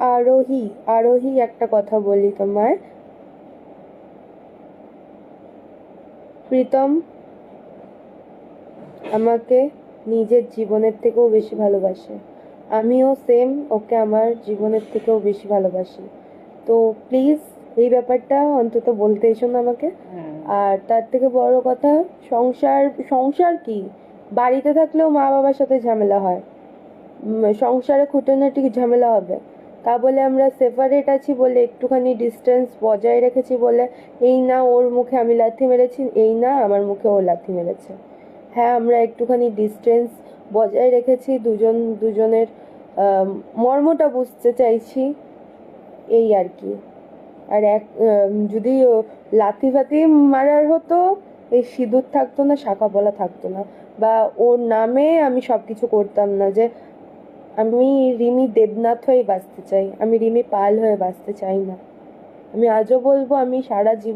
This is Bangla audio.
আরোহী আরোহী একটা কথা বলি তোমায়। প্রীতম আমাকে নিজের জীবনের থেকেও বেশি ভালোবাসে। আমিও সেম ওকে আমার জীবনের থেকেও বেশি ভালোবাসি। তো প্লিজ এই ব্যাপারটা অন্তত বলতে এসো না আমাকে। হ্যাঁ। আর তার থেকে বড় কথা সংসার সংসার কি? বাড়িতে থাকলেও মা বাবার সাথে ঝামেলা হয়। সংসারে খুঁটিনাটি ঝামেলা হবে। তা বলে আমরা সেপারেট আছি বলে একটুখানি ডিস্টেন্স বজায় রেখেছি বলে, এই না ওর মুখে আমি লাথি মেরেছি, এই না আমার মুখে ও লাথি মেরেছে। হ্যাঁ আমরা একটুখানি ডিস্টেন্স বজায় রেখেছি, দুজন, দুজনের মর্মটা বুঝতে চাইছি, এই আর কি। আর এক যদি লাথি ফাতি মারার হতো, এই সিঁদুর থাকতো না, শাখা বলা থাকতো না, বা ওর নামে আমি সব কিছু করতাম না যে আমি রিমি দেবনাথ হয়ে বাঁচতে চাই, আমি রিমি পাল হয়ে বাঁচতে চাই না। আমি আজও বলব, আমি সারা জীবন